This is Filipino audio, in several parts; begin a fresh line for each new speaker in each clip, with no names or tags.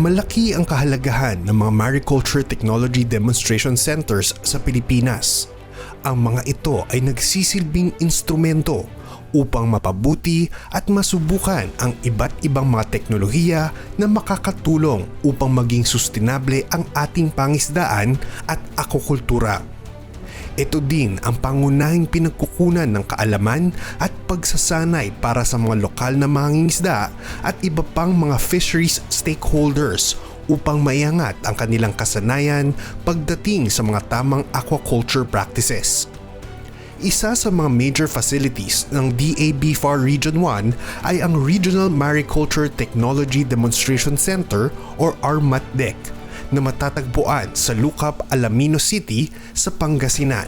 Malaki ang kahalagahan ng mga mariculture technology demonstration centers sa Pilipinas. Ang mga ito ay nagsisilbing instrumento upang mapabuti at masubukan ang iba't ibang mga teknolohiya na makakatulong upang maging sustainable ang ating pangisdaan at akokultura. Ito din ang pangunahing pinagkukunan ng kaalaman at pagsasanay para sa mga lokal na mangingisda at iba pang mga fisheries stakeholders upang maiangat ang kanilang kasanayan pagdating sa mga tamang aquaculture practices. Isa sa mga major facilities ng DAB FAR Region 1 ay ang Regional Mariculture Technology Demonstration Center or RMATDEC na matatagpuan sa Lucap, Alamino City sa Pangasinan.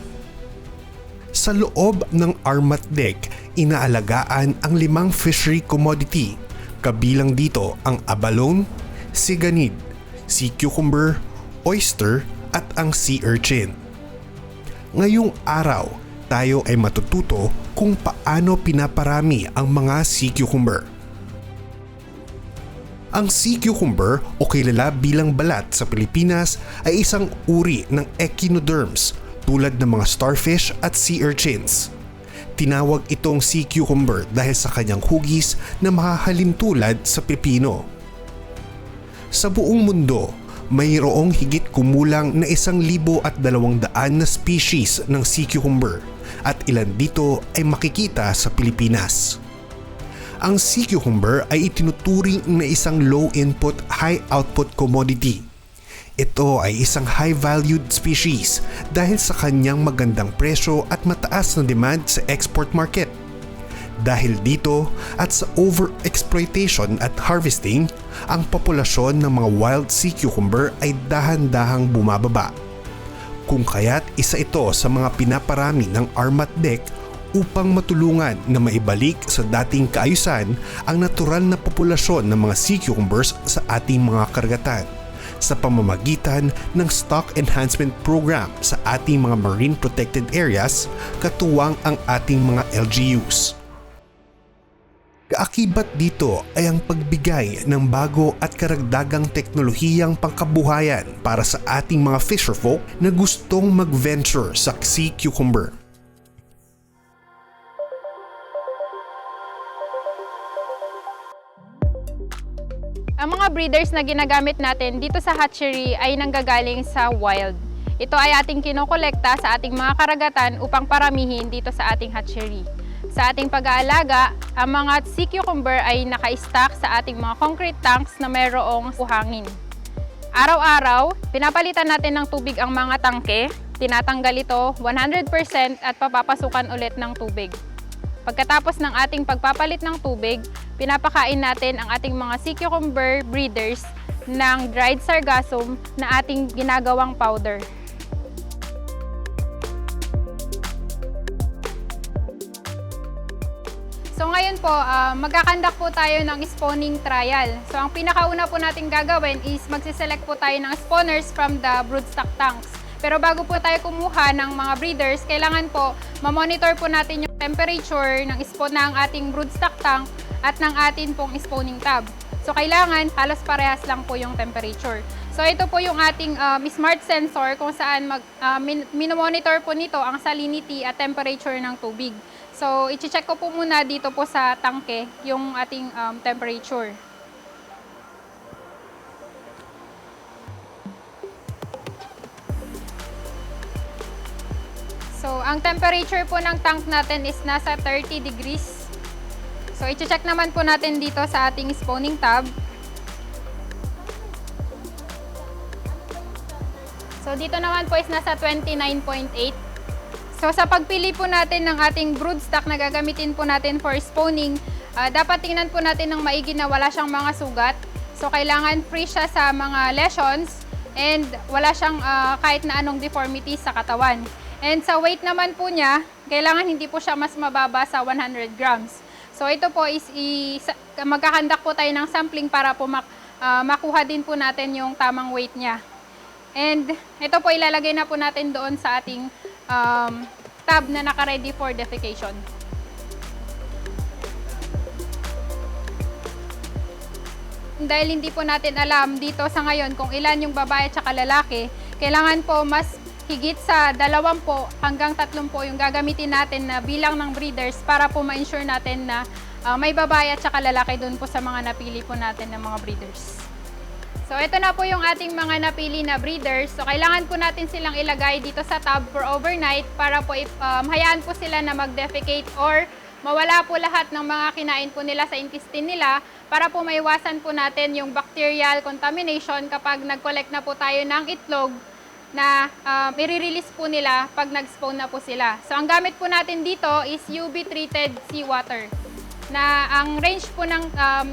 Sa loob ng RMATDEC, inaalagaan ang limang fishery commodity, kabilang dito ang abalone, siganid, sea cucumber, oyster at ang sea urchin. Ngayong araw, tayo ay matututo kung paano pinaparami ang mga sea cucumber. Ang sea cucumber o kilala bilang balat sa Pilipinas ay isang uri ng echinoderms tulad ng mga starfish at sea urchins. Tinawag itong sea cucumber dahil sa kanyang hugis na mahahalim tulad sa pepino. Sa buong mundo, mayroong higit kumulang na isang libo at dalawang daan na species ng sea cucumber at ilan dito ay makikita sa Pilipinas. Ang sea cucumber ay itinuturing na isang low-input, high-output commodity. Ito ay isang high-valued species dahil sa kanyang magandang presyo at mataas na demand sa export market. Dahil dito at sa overexploitation at harvesting, ang populasyon ng mga wild sea cucumber ay dahan-dahang bumababa. Kung kaya't isa ito sa mga pinaparami ng Armat Deck upang matulungan na maibalik sa dating kaayusan ang natural na populasyon ng mga sea cucumbers sa ating mga karagatan sa pamamagitan ng stock enhancement program sa ating mga marine protected areas katuwang ang ating mga LGUs. Kaakibat dito ay ang pagbigay ng bago at karagdagang teknolohiyang pangkabuhayan para sa ating mga fisherfolk na gustong mag-venture sa sea cucumber.
Breeders na ginagamit natin dito sa hatchery ay nanggagaling sa wild. Ito ay ating kinokolekta sa ating mga karagatan upang paramihin dito sa ating hatchery. Sa ating pag-aalaga, ang mga sea cucumber ay naka-stack sa ating mga concrete tanks na mayroong buhangin. Araw-araw, pinapalitan natin ng tubig ang mga tangke, tinatanggal ito 100% at papapasukan ulit ng tubig. Pagkatapos ng ating pagpapalit ng tubig, pinapakain natin ang ating mga sea cucumber breeders ng dried sargassum na ating ginagawang powder. So ngayon po, uh, magkakandak po tayo ng spawning trial. So ang pinakauna po natin gagawin is magsiselect po tayo ng spawners from the broodstock tanks. Pero bago po tayo kumuha ng mga breeders, kailangan po ma-monitor po natin yung temperature ng spawn ng ating broodstock tank at ng atin pong spawning tub. So kailangan halos parehas lang po yung temperature. So ito po yung ating um, smart sensor kung saan mag, uh, min- minomonitor po nito ang salinity at temperature ng tubig. So i-check ko po muna dito po sa tangke yung ating um, temperature. So, ang temperature po ng tank natin is nasa 30 degrees. So, i-check naman po natin dito sa ating spawning tab. So, dito naman po is nasa 29.8. So, sa pagpili po natin ng ating broodstock na gagamitin po natin for spawning, uh, dapat tingnan po natin ng maigi na wala siyang mga sugat. So, kailangan free siya sa mga lesions and wala siyang uh, kahit na anong deformities sa katawan. And sa weight naman po niya, kailangan hindi po siya mas mababa sa 100 grams. So ito po is i, magkakandak po tayo ng sampling para po mak, uh, makuha din po natin yung tamang weight niya. And ito po ilalagay na po natin doon sa ating um, tab na naka-ready for defecation. dahil hindi po natin alam dito sa ngayon kung ilan yung babae at lalaki, kailangan po mas higit sa dalawampo hanggang tatlumpo yung gagamitin natin na bilang ng breeders para po ma-ensure natin na ah, may babae at saka lalaki dun po sa mga napili po natin ng mga breeders. So, ito na po yung ating mga napili na breeders. So, kailangan po natin silang ilagay dito sa tub for overnight para po if- um, hayaan po sila na mag-defecate or mawala po lahat ng mga kinain po nila sa intestine nila para po maiwasan po natin yung bacterial contamination kapag nag-collect na po tayo ng itlog na um, i-release po nila pag nag-spawn na po sila. So, ang gamit po natin dito is UV-treated seawater na ang range po ng um,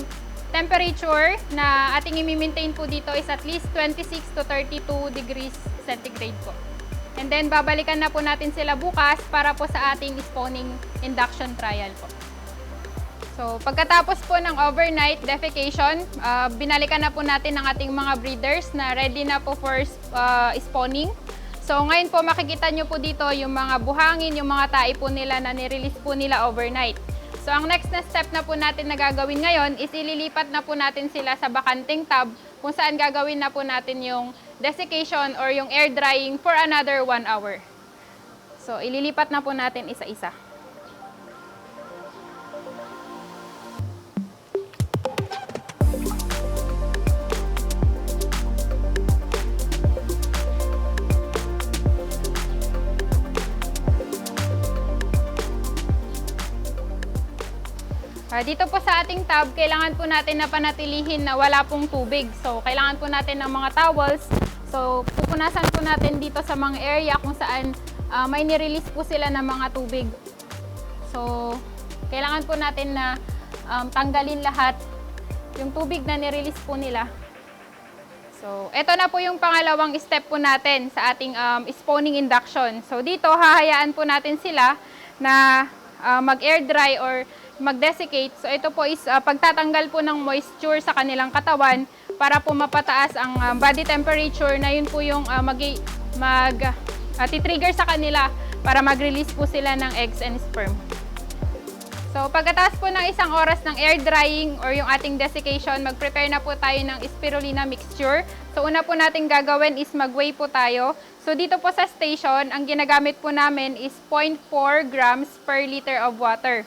temperature na ating i-maintain po dito is at least 26 to 32 degrees centigrade po. And then, babalikan na po natin sila bukas para po sa ating spawning induction trial po. So, pagkatapos po ng overnight defecation, ah, binalikan na po natin ang ating mga breeders na ready na po for ah, spawning. So, ngayon po makikita nyo po dito yung mga buhangin, yung mga tae po nila na nirelease po nila overnight. So, ang next na step na po natin na gagawin ngayon is ililipat na po natin sila sa bakanting tub kung saan gagawin na po natin yung desiccation or yung air drying for another 1 hour. So, ililipat na po natin isa-isa. Dito po sa ating tub, kailangan po natin na panatilihin na wala pong tubig. So, kailangan po natin ng mga towels. So, pupunasan po natin dito sa mga area kung saan ah, may nirelease po sila ng mga tubig. So, kailangan po natin na um, tanggalin lahat yung tubig na nirelease po nila. So, ito na po yung pangalawang step po natin sa ating um, spawning induction. So, dito hahayaan po natin sila na uh, mag-air dry or mag-desiccate. So, ito po is uh, pagtatanggal po ng moisture sa kanilang katawan para po mapataas ang uh, body temperature na yun po yung uh, mag, mag uh, titrigger sa kanila para mag-release po sila ng eggs and sperm. So, pagkatapos po ng isang oras ng air drying or yung ating desiccation, mag-prepare na po tayo ng spirulina mixture. So, una po natin gagawin is mag-weigh po tayo. So, dito po sa station, ang ginagamit po namin is 0.4 grams per liter of water.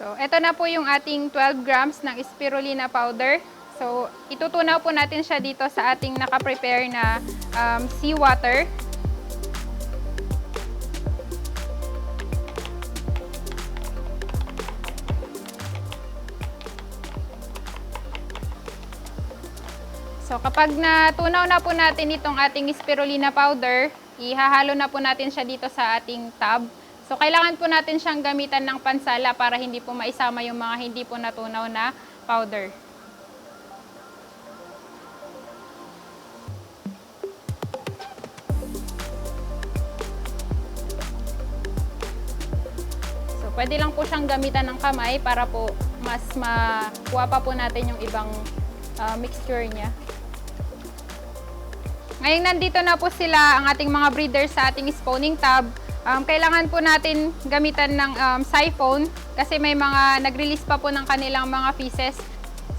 So, ito na po yung ating 12 grams ng spirulina powder. So, itutunaw po natin siya dito sa ating nakaprepare na um, seawater. So kapag natunaw na po natin itong ating spirulina powder, ihahalo na po natin siya dito sa ating tub. So kailangan po natin siyang gamitan ng pansala para hindi po maisama yung mga hindi po natunaw na powder. So pwede lang po siyang gamitan ng kamay para po mas makuha pa po natin yung ibang ah, mixture niya. Ngayon nandito na po sila ang ating mga breeders sa ating spawning tub. Um, kailangan po natin gamitan ng um, siphon kasi may mga nag-release pa po ng kanilang mga feces.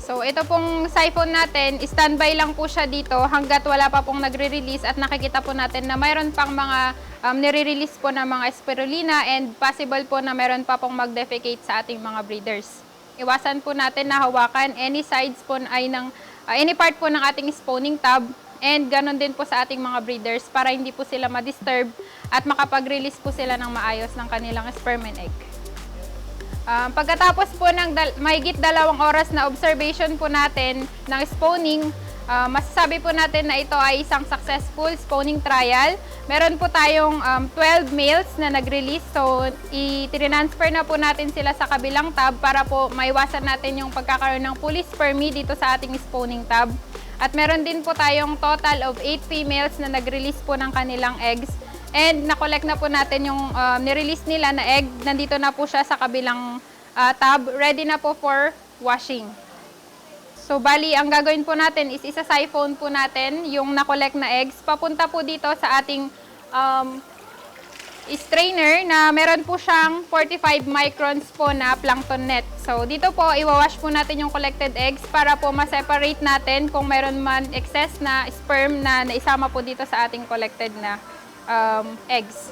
So ito pong siphon natin, standby lang po siya dito hanggat wala pa pong nagre-release at nakikita po natin na mayroon pang mga um, nire-release po ng mga spirulina and possible po na mayroon pa pong mag-defecate sa ating mga breeders. Iwasan po natin na hawakan any sides po ay ng uh, any part po ng ating spawning tub and ganon din po sa ating mga breeders para hindi po sila ma-disturb at makapag-release po sila ng maayos ng kanilang sperm and egg. Um, pagkatapos po ng dal- mahigit dalawang oras na observation po natin ng spawning, uh, masasabi po natin na ito ay isang successful spawning trial. Meron po tayong um, 12 males na nag-release, so i-transfer na po natin sila sa kabilang tab para po maiwasan natin yung pagkakaroon ng fully spermy dito sa ating spawning tab. At meron din po tayong total of 8 females na nag-release po ng kanilang eggs. And na-collect na po natin yung um, nirelease nila na egg. Nandito na po siya sa kabilang uh, tub. Ready na po for washing. So, bali, ang gagawin po natin is isa-siphon po natin yung na-collect na eggs. Papunta po dito sa ating um, strainer na meron po siyang 45 microns po na plankton net. So dito po, iwawash po natin yung collected eggs para po ma-separate natin kung meron man excess na sperm na naisama po dito sa ating collected na um, eggs.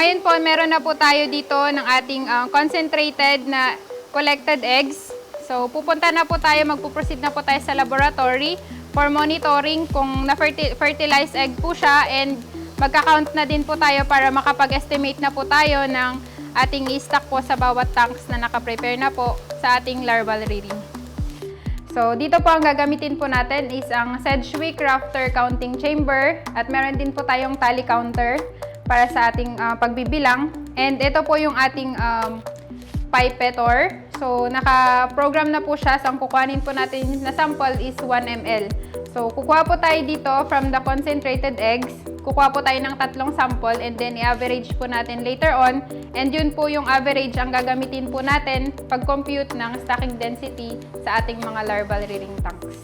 Ngayon po, meron na po tayo dito ng ating uh, concentrated na collected eggs. So pupunta na po tayo, magpuproceed na po tayo sa laboratory for monitoring kung na-fertilize egg po siya and magka-count na din po tayo para makapag-estimate na po tayo ng ating i-stock po sa bawat tanks na nakaprepare na po sa ating larval rearing. So, dito po ang gagamitin po natin is ang Sedgwick Rafter Counting Chamber at meron din po tayong tally counter para sa ating ah, pagbibilang. And ito po yung ating um, pipetor. So, naka-program na po siya. So, ang kukuhanin po natin na sample is 1 ml. So, kukuha po tayo dito from the concentrated eggs. Kukuha po tayo ng tatlong sample and then i-average po natin later on. And yun po yung average ang gagamitin po natin pag-compute ng stocking density sa ating mga larval rearing tanks.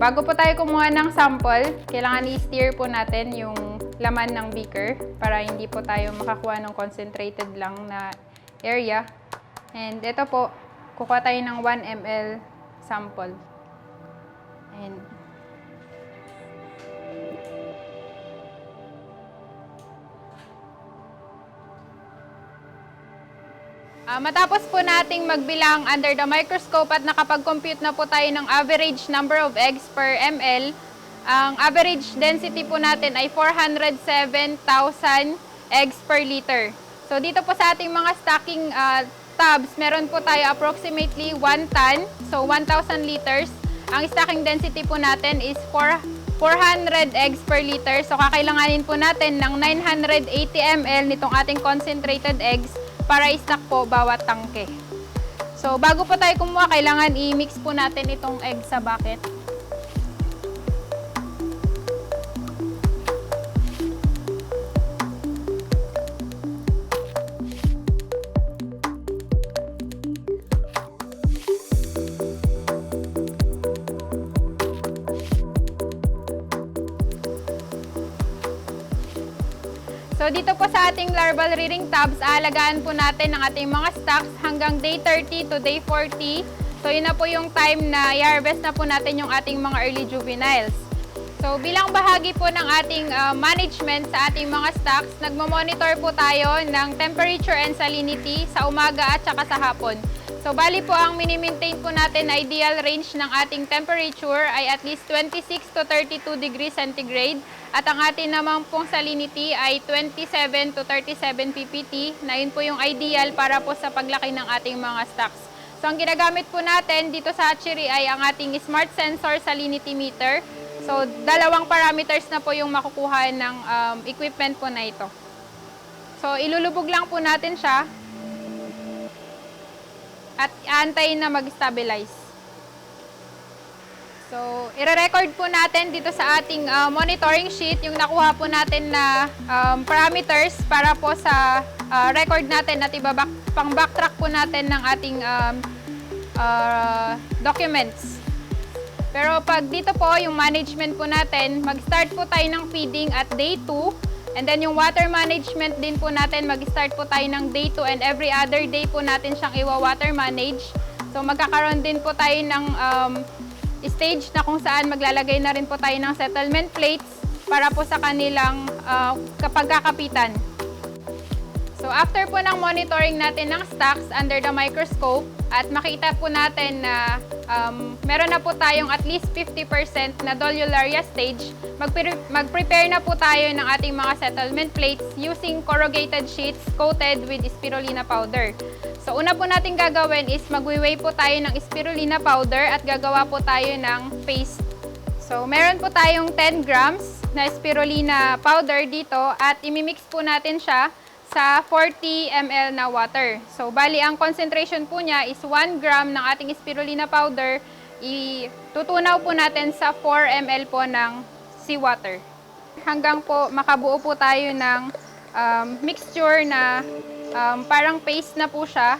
Bago po tayo kumuha ng sample, kailangan i-steer po natin yung laman ng beaker para hindi po tayo makakuha ng concentrated lang na area. And ito po, kukuha tayo ng 1 ml sample. And Ah, matapos po nating magbilang under the microscope at nakapag-compute na po tayo ng average number of eggs per ml, ang average density po natin ay 407,000 eggs per liter. So dito po sa ating mga stocking ah, tubs, meron po tayo approximately 1 ton, so 1,000 liters. Ang stocking density po natin is 4 400 eggs per liter. So kakailanganin po natin ng 980 ml nitong ating concentrated eggs para i-stock po bawat tangke. So, bago po tayo kumuha, kailangan i-mix po natin itong egg sa bucket. Ating larval rearing tabs, aalagaan po natin ang ating mga stocks hanggang day 30 to day 40. So yun na po yung time na i-harvest na po natin yung ating mga early juveniles. So bilang bahagi po ng ating uh, management sa ating mga stocks, nagmo-monitor po tayo ng temperature and salinity sa umaga at saka sa hapon. So bali po ang mini-maintain po natin na ideal range ng ating temperature ay at least 26 to 32 degrees centigrade at ang ating naman pong salinity ay 27 to 37 ppt na yun po yung ideal para po sa paglaki ng ating mga stocks. So ang ginagamit po natin dito sa hatchery ay ang ating smart sensor salinity meter. So dalawang parameters na po yung makukuha ng um, equipment po na ito. So ilulubog lang po natin siya at aantayin na mag-stabilize. So, ire-record po natin dito sa ating uh, monitoring sheet yung nakuha po natin na um, parameters para po sa uh, record natin at ibabak pang backtrack po natin ng ating um, uh, documents. Pero pag dito po, yung management po natin, mag-start po tayo ng feeding at day 2. And then yung water management din po natin, mag-start po tayo ng day 2 and every other day po natin siyang iwa-water manage. So magkakaroon din po tayo ng um, stage na kung saan maglalagay na rin po tayo ng settlement plates para po sa kanilang uh, kapag kakapitan. So after po ng monitoring natin ng stocks under the microscope at makita po natin na um, meron na po tayong at least 50% na dolularia stage, magpre- mag-prepare na po tayo ng ating mga settlement plates using corrugated sheets coated with spirulina powder. So una po natin gagawin is magwi-weigh po tayo ng spirulina powder at gagawa po tayo ng paste. So, meron po tayong 10 grams na spirulina powder dito at imimix po natin siya sa 40 ml na water. So, bali ang concentration po niya is 1 gram ng ating spirulina powder. Itutunaw po natin sa 4 ml po ng seawater. Hanggang po makabuo po tayo ng um, mixture na um, parang paste na po siya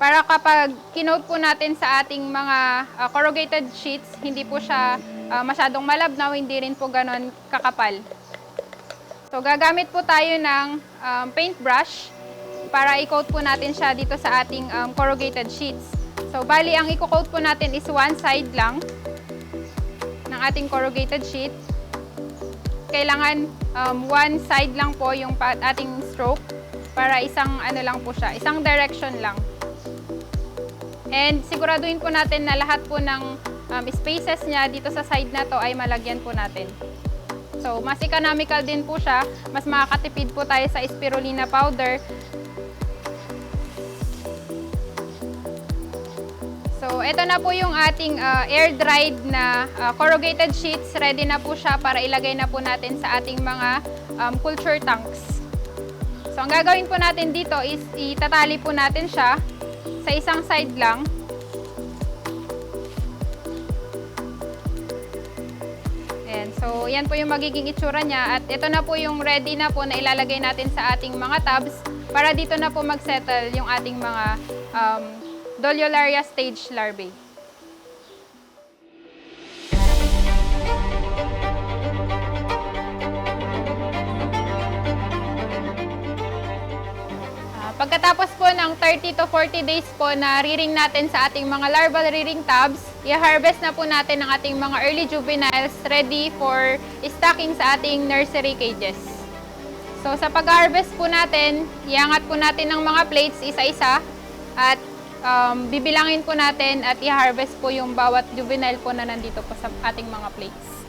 para kapag kinote po natin sa ating mga uh, corrugated sheets, hindi po siya uh, masyadong malabnaw, hindi rin po ganon kakapal. So gagamit po tayo ng um, paintbrush para i-coat po natin siya dito sa ating um, corrugated sheets. So bali ang i-coat po natin is one side lang ng ating corrugated sheet. Kailangan um, one side lang po yung ating stroke para isang ano lang po siya, isang direction lang. And siguraduhin po natin na lahat po ng um, spaces niya dito sa side na to ay malagyan po natin. So, mas economical din po siya. Mas makakatipid po tayo sa spirulina powder. So, ito na po yung ating uh, air-dried na uh, corrugated sheets. Ready na po siya para ilagay na po natin sa ating mga um, culture tanks. So, ang gagawin po natin dito is itatali po natin siya sa isang side lang. So yan po yung magiging itsura niya at ito na po yung ready na po na ilalagay natin sa ating mga tabs para dito na po magsettle yung ating mga um, Doliolaria stage larvae. Pagkatapos po ng 30 to 40 days po na rearing natin sa ating mga larval rearing tabs, i-harvest na po natin ang ating mga early juveniles ready for stocking sa ating nursery cages. So sa pag-harvest po natin, iangat po natin ng mga plates isa-isa at um, bibilangin po natin at i-harvest po yung bawat juvenile po na nandito po sa ating mga plates.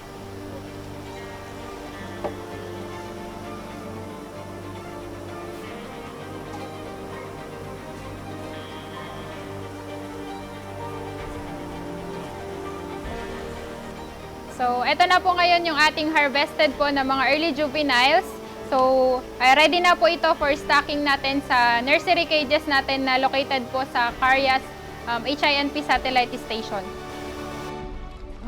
So, eto na po ngayon yung ating harvested po na mga early juveniles. So, ay ready na po ito for stocking natin sa nursery cages natin na located po sa Carias um, HINP Satellite Station.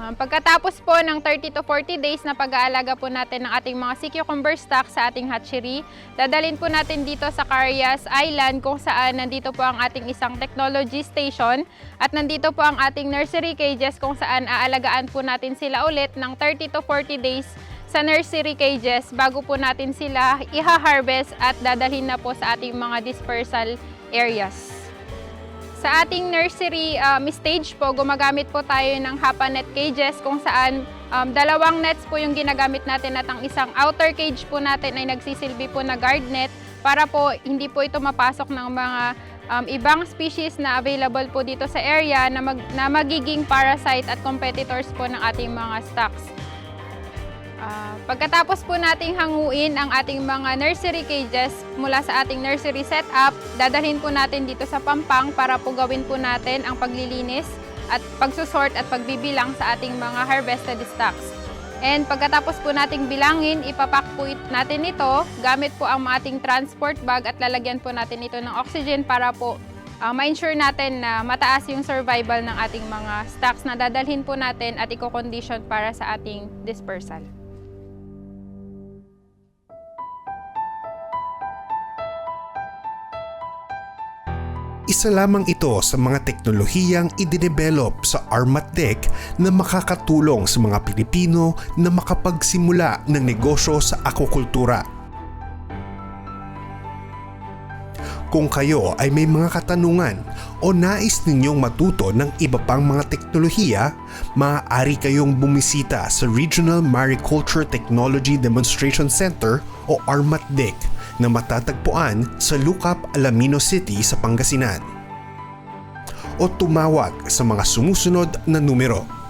Um, pagkatapos po ng 30 to 40 days na pag-aalaga po natin ng ating mga sea cucumber stock sa ating hatchery, dadalhin po natin dito sa Carias Island kung saan nandito po ang ating isang technology station at nandito po ang ating nursery cages kung saan aalagaan po natin sila ulit ng 30 to 40 days sa nursery cages bago po natin sila iha-harvest at dadalhin na po sa ating mga dispersal areas. Sa ating nursery um, stage po, gumagamit po tayo ng Hapa net cages kung saan um, dalawang nets po yung ginagamit natin at ang isang outer cage po natin ay nagsisilbi po na guard net para po hindi po ito mapasok ng mga um, ibang species na available po dito sa area na, mag, na magiging parasite at competitors po ng ating mga stocks. Ah, pagkatapos po nating hanguin ang ating mga nursery cages mula sa ating nursery setup, dadalhin po natin dito sa Pampang para po gawin po natin ang paglilinis at pagsusort at pagbibilang sa ating mga harvested stocks. And pagkatapos po nating bilangin, ipapak po natin ito gamit po ang ating transport bag at lalagyan po natin ito ng oxygen para po ah, ma-ensure natin na mataas yung survival ng ating mga stocks na dadalhin po natin at i-condition para sa ating dispersal.
Isa lamang ito sa mga teknolohiyang idinevelop sa Armatec na makakatulong sa mga Pilipino na makapagsimula ng negosyo sa aquakultura. Kung kayo ay may mga katanungan o nais ninyong matuto ng iba pang mga teknolohiya, maaari kayong bumisita sa Regional Mariculture Technology Demonstration Center o ARMATDEC na matatagpuan sa Lucap, Alamino City sa Pangasinan. O tumawag sa mga sumusunod na numero